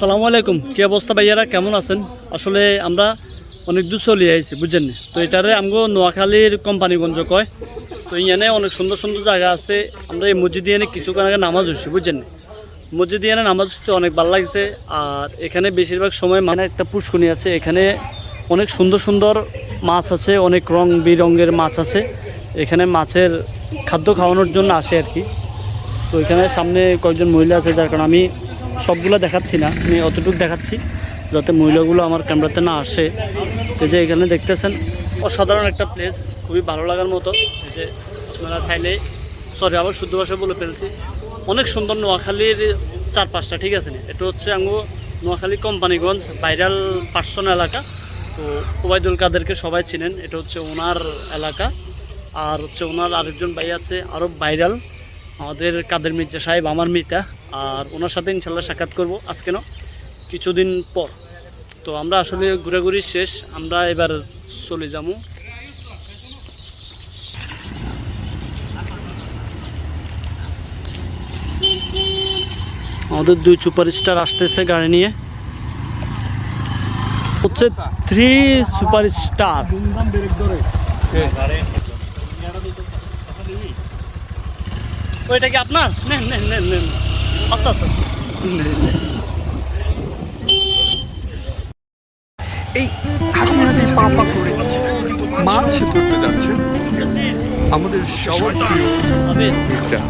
সালামু আলাইকুম। কি অবস্থা ভাইয়ারা? কেমন আছেন? আসলে আমরা অনেক দূর চলে আইছি, বুঝছেন? তো এটারে আমগো নোয়াখালীর কোম্পানিগঞ্জ কয়। তো ইয়ানে অনেক সুন্দর সুন্দর জায়গা আছে। আমরা এই মসজিদিয়ানে কিছুক্ষণ আগে নামাজ হচ্ছি বুঝছেন? মসজিদ মসজিদিয়ানে নামাজ হচ্ছে অনেক ভালো লাগছে। আর এখানে বেশিরভাগ সময় মানে একটা পুষ্কনি আছে। এখানে অনেক সুন্দর সুন্দর মাছ আছে, অনেক রং বিরঙ্গের মাছ আছে। এখানে মাছের খাদ্য খাওয়ানোর জন্য আসে আর কি। তো এখানে সামনে কয়েকজন মহিলা আছে, যার কারণে আমি সবগুলো দেখাচ্ছি না, আমি অতটুকু দেখাচ্ছি, যাতে মহিলাগুলো আমার ক্যামেরাতে না আসে। এই যে এখানে দেখতেছেন, অসাধারণ একটা প্লেস খুবই ভালো লাগার মতো। এই যে আপনারা চাইলে সরি আবার শুদ্ধ ভাষায় বলে ফেলছি। অনেক সুন্দর নোয়াখালীর চার পাঁচটা ঠিক আছে না? এটা হচ্ছে আঙ্গু নোয়াখালী কোম্পানিগঞ্জ ভাইরাল পার্সন এলাকা। তো ওবায়দুল কাদেরকে সবাই চিনেন, এটা হচ্ছে ওনার এলাকা। আর হচ্ছে ওনার আরেকজন ভাই আছে আরও ভাইরাল। আমাদের কাদের মির্জা সাহেব, আমার মিতা। আর ওনার সাথে ইনশাল্লাহ সাক্ষাৎ করব। আজকে না, কিছুদিন পর। তো আমরা আসলে ঘোরাঘুরি শেষ, আমরা এবার চলে যাব। আমাদের দুই সুপার স্টার আসতেছে গাড়ি নিয়ে। হচ্ছে থ্রি সুপার স্টার। ওইটা কি আপনার? নেন নেন নেন নেন। আস্তে আস্তে আস্তে। এই এখন পা পা করে মাছ ধরতে যাচ্ছে। আমাদের সবার প্রিয় আমি মির্জা